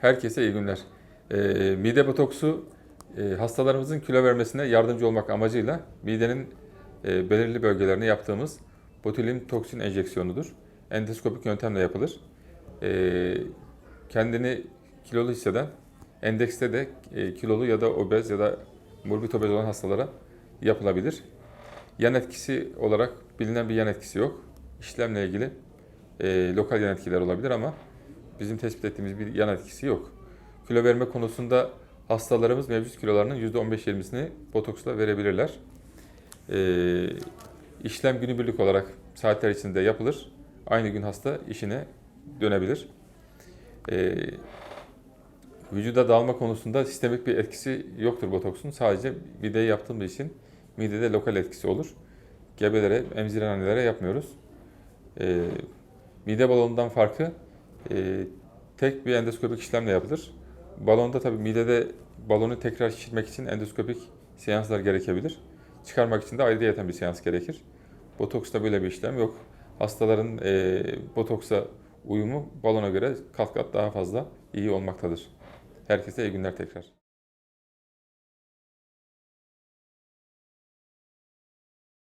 Herkese iyi günler. Ee, mide botoksu e, hastalarımızın kilo vermesine yardımcı olmak amacıyla midenin e, belirli bölgelerine yaptığımız botulinum toksin enjeksiyonudur. Endoskopik yöntemle yapılır. Ee, kendini kilolu hisseden, endekste de e, kilolu ya da obez ya da morbid obez olan hastalara yapılabilir. Yan etkisi olarak bilinen bir yan etkisi yok. İşlemle ilgili e, lokal yan etkiler olabilir ama bizim tespit ettiğimiz bir yan etkisi yok. Kilo verme konusunda hastalarımız mevcut kilolarının %15-20'sini botoksla verebilirler. Ee, işlem günübirlik olarak saatler içinde yapılır. Aynı gün hasta işine dönebilir. Ee, vücuda dalma konusunda sistemik bir etkisi yoktur botoksun. Sadece mideye yaptığımız için midede lokal etkisi olur. Gebelere, emziren annelere yapmıyoruz. Ee, mide balonundan farkı e, tek bir endoskopik işlemle yapılır. Balonda tabii midede balonu tekrar şişirmek için endoskopik seanslar gerekebilir. Çıkarmak için de ayrıyeten bir seans gerekir. Botoksta böyle bir işlem yok. Hastaların e, botoksa uyumu balona göre kat kat daha fazla iyi olmaktadır. Herkese iyi günler tekrar.